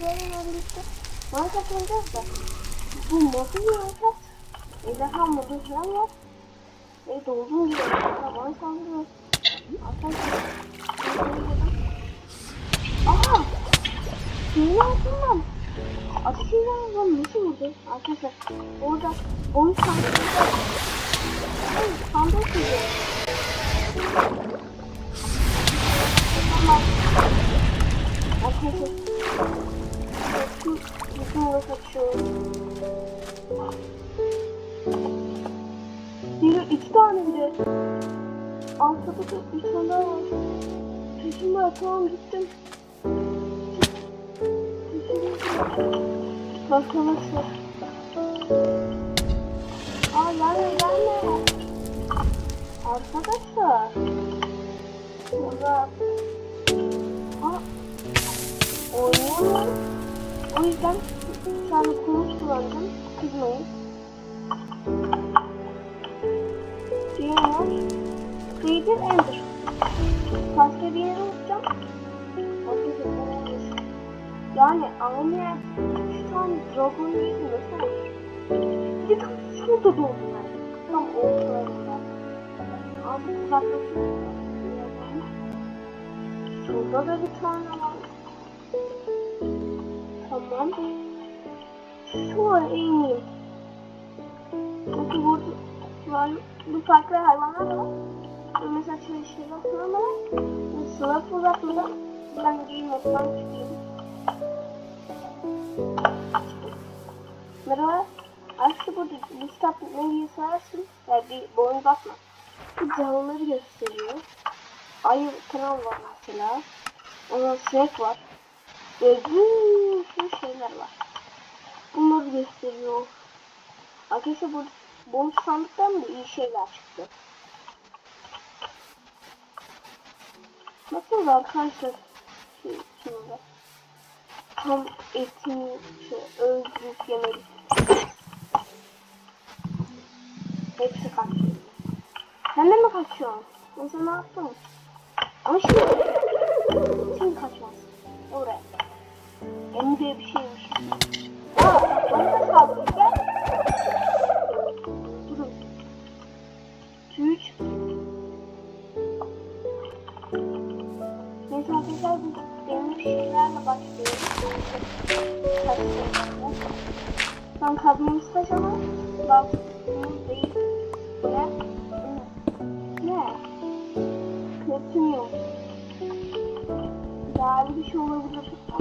Sizlerle birlikte Minecraft oynayacağız da bu modu oynayacağız. Ejderha modu falan var. Ve dolduğum gibi ejderha bana saldırıyor. Arkadaşlar Aha! Suyun altından Ateşiyle lan nasıl vurdu? Arkadaşlar orada 10 saniye Ay sandık Üç tane daha var. Peşimde tamam gittim. Arkadaşlar. Aa gelme gelme. Arkadaşlar. Burada. Aa. Oynuyorum. O yüzden an konuş kullandım. Kızmayın. Creative Ender. Başka bir yere uçacağım. Yani aynı şu tane dragon değil nasıl olur? Bir de tam şurada doğdum ben. Tam ortalarında. Abi uzaklaşıyorum. Şurada da bir tane var. Tamam. Şuraya ineyim. Çünkü burada var, bu farklı hayvanlar da var. Mesela şöyle falan da var. Sıra fırlatmadan ben giyinmekten çıkıyorum. Merhaba. Aslında burada bir kitap ne diye sorarsın. Yani bir boyun bakma. Bu canlıları gösteriyor. Ayı kanal var mesela. Ondan sinek var. Ve bir sürü şeyler var. Bunları gösteriyor. Arkadaşlar bu bonus sandıktan da iyi şeyler çıktı. Bakın da arkadaşlar şey, şimdi tam etini şey, öldürüp yemelik. Hepsi kaçıyor. Sen de mi kaçıyorsun? Mesela ne yaptın? Ama şimdi şimdi kaçmaz. Oraya. Emi diye bir şeymiş.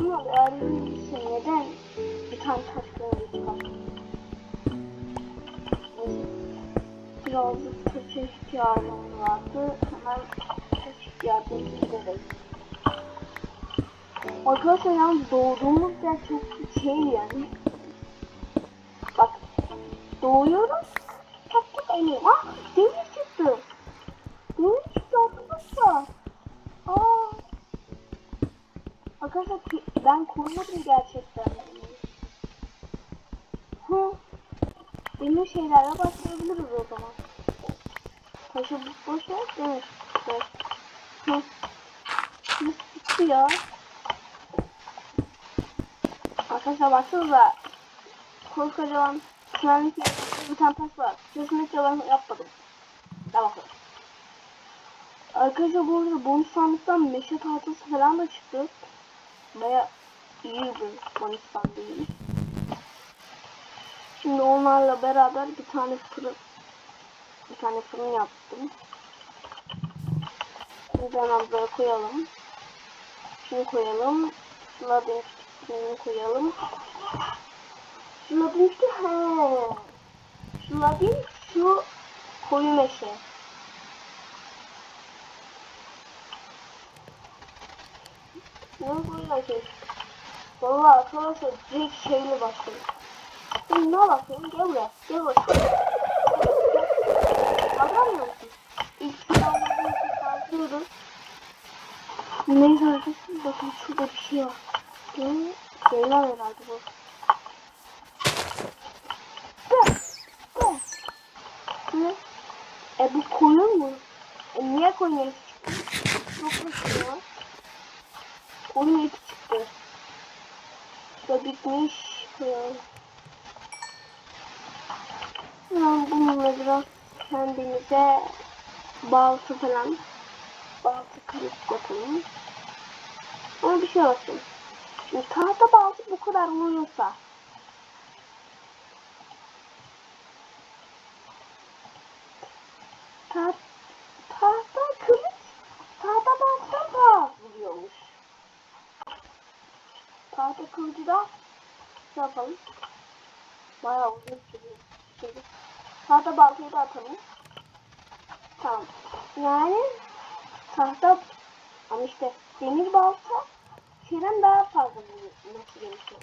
Ama bir şey neden bir tane taş böyle çıkar? Birazcık taşa ihtiyacım vardı. Hemen taş ihtiyacımı giderim. Arkadaşlar yani doğduğumuz yer çok şey yani. Bak doğuyorum. Tak tak elim. Ah demir çıktı. Demir çıktı arkadaşlar. Aa. Arkadaşlar ben kurmadım gerçekten. Hı. Demir şeylerle başlayabiliriz o zaman. Taşı bu- boş ver. Demir. Evet. Hı. Nasıl ya? Arkadaşlar baksanıza. Koskocaman güvenlik bir tane taş var. Kesinlikle ben yapmadım. Ne bakalım. Arkadaşlar bu arada bonus sandıktan meşe tahtası falan da çıktı. Baya iyi bir bonus sandığı. Şimdi onlarla beraber bir tane fırın bir tane fırın yaptım. Şimdi hemen buraya koyalım. Şunu koyalım. Şuna şunu koyalım. Şuna demişti he. Şuna değil şu koyu meşe. Ne koyu meşe? Valla arkadaşlar direkt şeyle başladım. Ne bakıyorum? Gel buraya. Gel buraya. Bakar mısın? İlk silahlarını çıkartıyorum. Neyse arkadaşlar bakın şurada bir şey var. Değil Şeyler herhalde bu. Gel. Gel. Ne? E bu koyun mu? E niye koyun eti çıktı? Çok hoş ya. Koyun eti çıktı. da bitmiş. Koyalım. Hemen bununla biraz kendimize balta falan balta kılıç yapalım. Ama bir şey olsun. Şimdi tahta balta bu kadar vuruyorsa ta tahta kılıç tahta balta daha az vuruyormuş. Tahta kılıcı da şey yapalım. Bayağı uzun sürüyor. Şimdi tahta baltayı da atalım. Tamam. Yani tahta ama işte demir balta şeyden daha fazla. Nasıl gerekiyor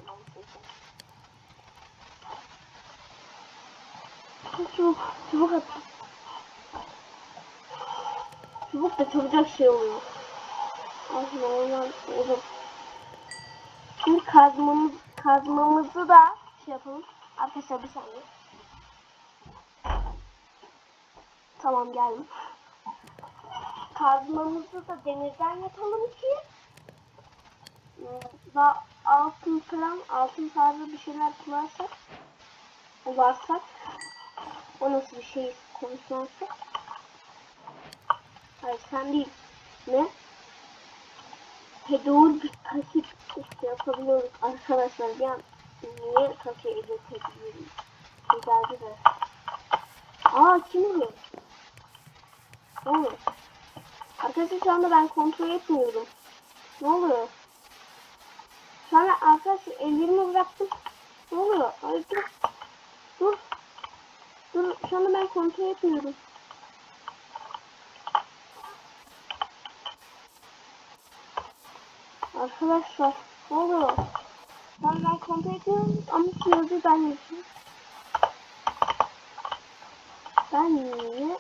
Çubuk, çubuk at. Çubuk da çabucak şey oluyor. Aslında ondan olur. Şimdi kazmamız, kazmamızı da şey yapalım. Arkadaşlar bir saniye. Tamam geldim. Kazmamızı da demirden yapalım ki ıı, daha altın falan altın tarzı bir şeyler kullansak varsak o nasıl bir şey konuşmazsa hayır sen değil. Ne? Hedor bir kasip işte yapabiliyoruz. Arkadaşlar bir an niye kase edebiliyoruz güzeldi de aa kim oluyor ne oluyor arkadaşlar şu anda ben kontrol etmiyorum. Ne oluyor? Şu an arkadaşlar ellerimi bıraktım. Ne oluyor? Ay dur. Dur. Dur şu anda ben kontrol etmiyorum. Arkadaşlar ne oluyor? Ben ben kontrol ediyorum ama sınırda ben yapıyorum. Ben niye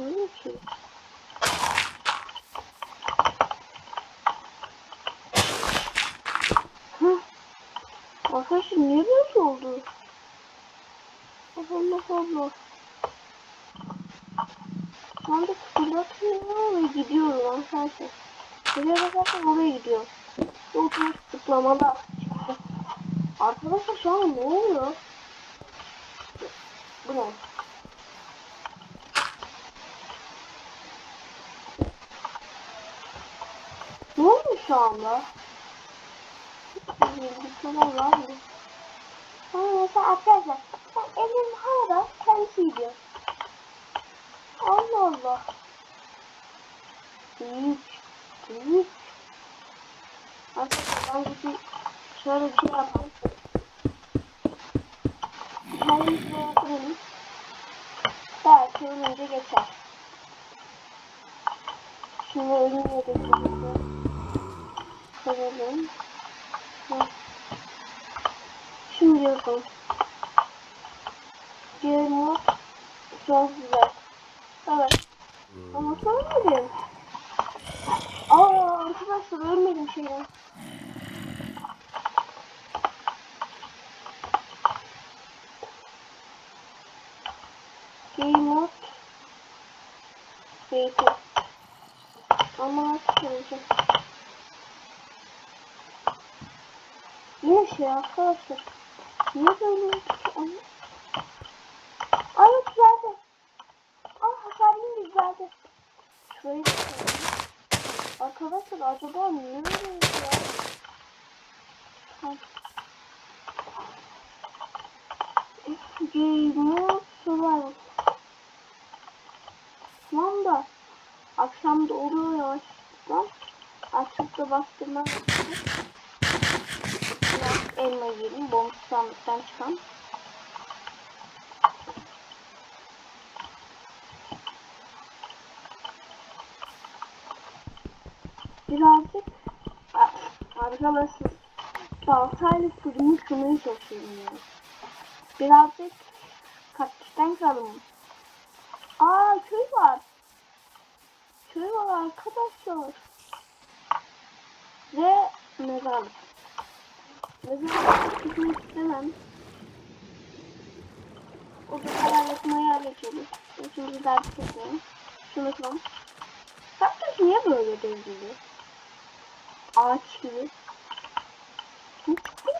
istiyorum ki? Arkadaşlar niye böyle oldu? Allah Allah. Şu anda fırlatıyor ve gidiyorum arkadaşlar. Buraya bakarsan oraya gidiyor. Otur tıklamada. Arkadaşlar şu an ne oluyor? Bu ne? Ne oldu şu anda? Şeyler var mı? Ama mesela arkadaşlar ben evim hala kendisi gidiyor. Allah Allah. Büyük. Büyük. Arkadaşlar ben bir şöyle bir şey yapalım. Kendimize yapalım. Belki ölünce geçer. Şimdi ölünce geçer. Heh. Şimdi yapalım. Diğer mod çok güzel. Evet. Ama söylemedim. Aa arkadaşlar ölmedim şeyden. Game mode. Neyse. Ama nasıl Yine şey arkadaşlar. Niye böyle. Ay güzeldi. Aa hasarım güzeldi. Şurayı. Arkadaşlar acaba ne oluyor ya? Game Survival. Tamam da akşam da oluyor yavaştan. Açıp da bastırmak Biraz elma yiyelim. Bonus sandıktan çıkan. Birazcık arkadaşlar baltayla fırını kırmaya çalışıyorum ya. Birazcık kaktüsten kıralım. Aa köy var. Köy var arkadaşlar. Ve mezarlık. Mezarlık gitmek istemem. O da hayalet hayalet olur. Şimdi dert etmeyin. Şunu kıralım. Kaktüs niye böyle döndürüyor? Ağaç gibi. Çıktı?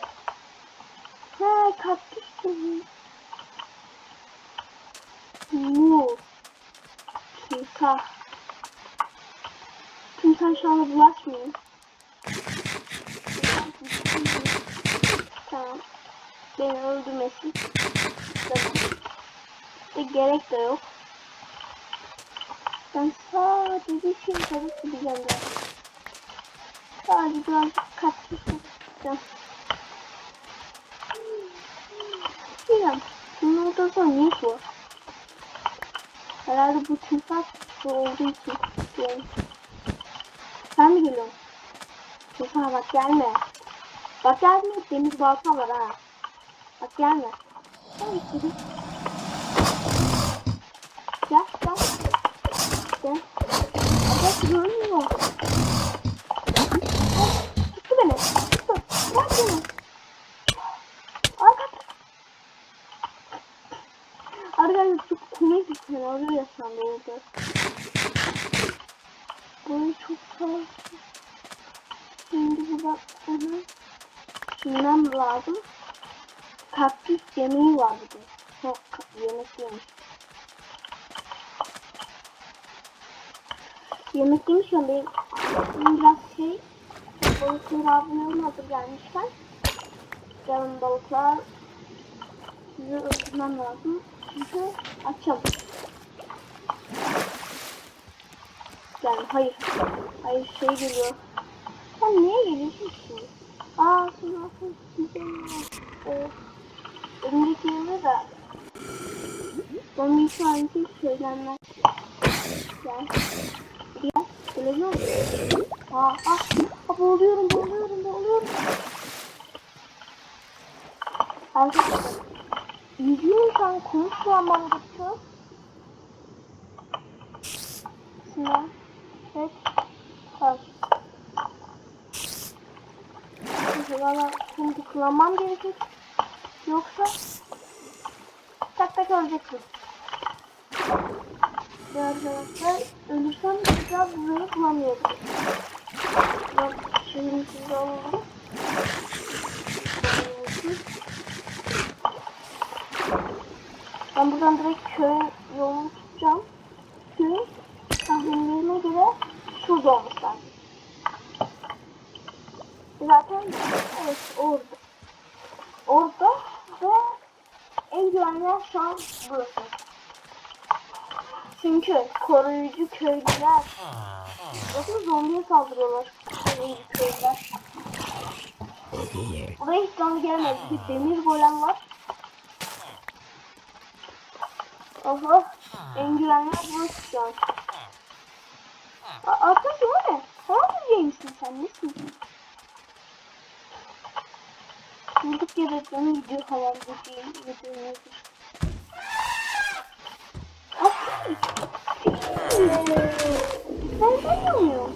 kaktüs gibi. Mu. Timsah. Timsah şu anda bulaşmıyor. Tamam. Beni öldürmesin. İşte gerek de yok. Ben sadece şey karıp gideceğim ben. Sadece birazcık kaktüs yapacağım. Bilmiyorum. Bunun orada sonra ne var? Herhalde bu timsah su olduğu için. Yani. Sen mi geliyorsun? Timsah bak gelme. Bak gelme demir balta var ha. Bak gelme. Gel içeri. Gel gel. Gel. Bak görmüyor. Tuttu beni. Tuttu. Bırak beni. Arka. Arkadaşlar çok komik bir senaryo yaşandı orada. Böyle çok sağlıklı. Şimdi burada hı hı. Bilmem lazım. Kaktüs yemeği var bir de. Çok yemek yemiş. Yemek yemiş ya benim biraz şey balıkları abim hazır gelmişken canım balıklar sizi öldürmem lazım. Çünkü açım. Yani hayır. Hayır şey geliyor. Sen niye geliyorsun ki? Aa nasıl güzel. Ee, önümdeki yerine de onun şu anki söylenmez. Gel. Gel. Gelebiliyor musun? Aa, aa, aa, boğuluyorum, boğuluyorum, boğuluyorum. Arkadaşlar, yüzümün şu an konuşmamam gerekiyor. Sınav, evet, kaç. Bana şimdi kullanmam gerekecek. Yoksa tak tak ölecektim. Ve arkadaşlar ölürsem bir daha burayı bulamıyorum. Bak şimdi size alalım. Ben buradan direkt köy yolunu tutacağım. Köy tahminlerime göre şurada olmuş lazım. Zaten evet orada. Orada ve en güvenli yer şu an burası. Çünkü koruyucu köylüler bakın zombiye saldırıyorlar. Koruyucu köylüler. Buraya hiç zombi gelmedi. Bir demir golem var. Oha. En güvenli burası şu an. A- Arkadaşım o ne? Misin sen? Nesin? Durduk yere benim video hayalindeki video nedir? Ben bilmiyorum.